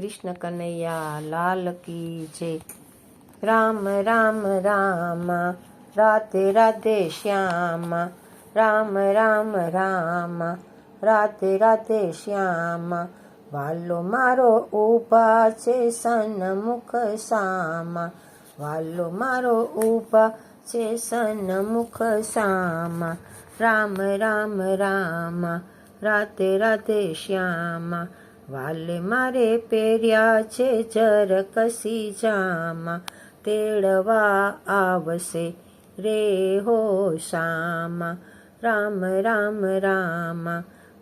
કૃષ્ણ કનૈયા, લાલ કી જય। રામ રામ રામ, રાધે રાધે શ્યામ। રામ રામ રામ, રાધે રાધે શ્યામ। વાલો મારો ઊભા છે સન્મુખ સામા। વાલો મારો ઊભા છે સન્મુખ સામા। રામ રામ રામ, રાધે રાધે શ્યામા। વાલે મારે પહેર્યા છે જરકસી જામા, તેડવા આવશે રે હો શામા રામ રામ રામ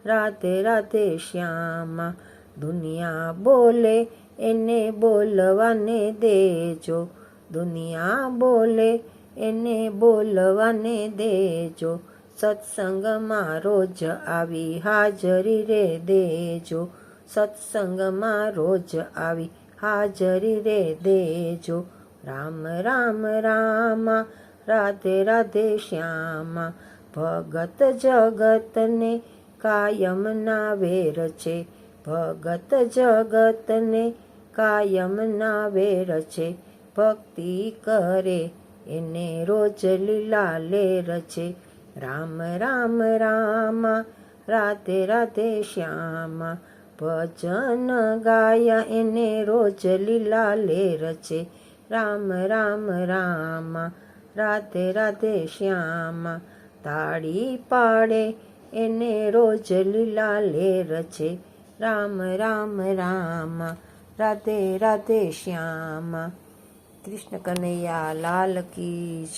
રાધે રાધે શ્યામા. દુનિયા બોલે, એને બોલવાને દેજો. દુનિયા બોલે, એને બોલવાને દેજો. સત્સંગમાં રોજ આવી હાજરી રે દેજો. સત્સંગમાં રોજ આવી હાજરી રે દેજો. રામ રામ, રામા, રાધે રાધે શ્યામા. ભગત જગતને કાયમ ના વેર છે. ભગત જગતને કાયમ ના વેર છે. ભક્તિ કરે, એને રોજ લીલા લેર છે. રામ રામ, રામા, રાધે રાધે શ્યામા. ભજન ગાયા, એને રોજ લીલા લે રચે. રામ રામ, રામા, રાધે રાધે શ્યામા. તાળી પાડે, એને રોજ લીલા લે રચે. રામ રામ, રામા, રાધે રાધે શ્યામા. કૃષ્ણ કનૈયા લાલ કી.